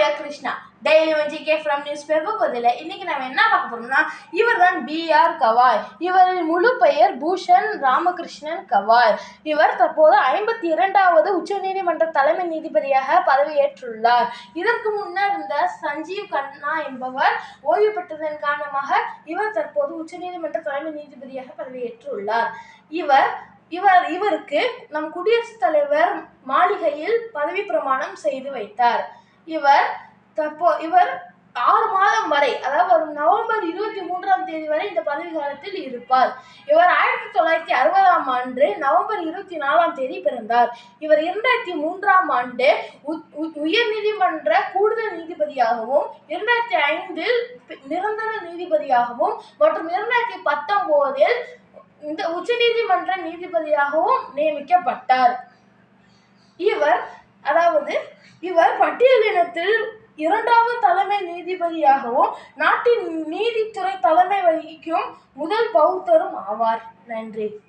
Arya Krishna daily one GK from newspaper பதில் இன்னைக்கு நம்ம என்ன பார்க்க போறோம்னா இவர் தான் பிஆர் கவாய் இவரின் முழு பெயர் பூஷன் ராமகிருஷ்ணன் கவாய் இவர் தற்போது ஐம்பத்தி இரண்டாவது உச்சநீதிமன்ற தலைமை நீதிபதியாக பதவியேற்றுள்ளார். இதற்கு முன்னர் இருந்த சஞ்சீவ் கண்ணா என்பவர் ஓய்வு பெற்றதன் காரணமாக இவர் தற்போது உச்சநீதிமன்ற தலைமை நீதிபதியாக பதவியேற்றுள்ளார். இவர் இவர் இவருக்கு நம் குடியரசுத் தலைவர் மாளிகையில் பதவி பிரமாணம் செய்து வைத்தார். இவர் தற்போ இவர் ஆறு மாதம் வரை அதாவது வரும் நவம்பர் இருபத்தி மூன்றாம் தேதி வரை இந்த பதவி காலத்தில் இருப்பார். இவர் ஆயிரத்தி தொள்ளாயிரத்தி அறுபதாம் ஆண்டு நவம்பர் இருபத்தி நாலாம் தேதி பிறந்தார். இவர் இரண்டாயிரத்தி மூன்றாம் ஆண்டு உ- நீதிமன்ற கூடுதல் நீதிபதியாகவும் இரண்டாயிரத்தி ஐந்தில் நிரந்தர நீதிபதியாகவும் மற்றும் இரண்டாயிரத்தி பத்தொம்போதில் இந்த உச்ச நீதிமன்ற நீதிபதியாகவும் நியமிக்கப்பட்டார். இவர் அதாவது இவர் பட்டியலினத்தில் இரண்டாவது தலைமை நீதிபதியாகவும் நாட்டின் நீதித்துறை தலைமை வகிக்கும் முதல் பௌத்தரும் ஆவார். நன்றி.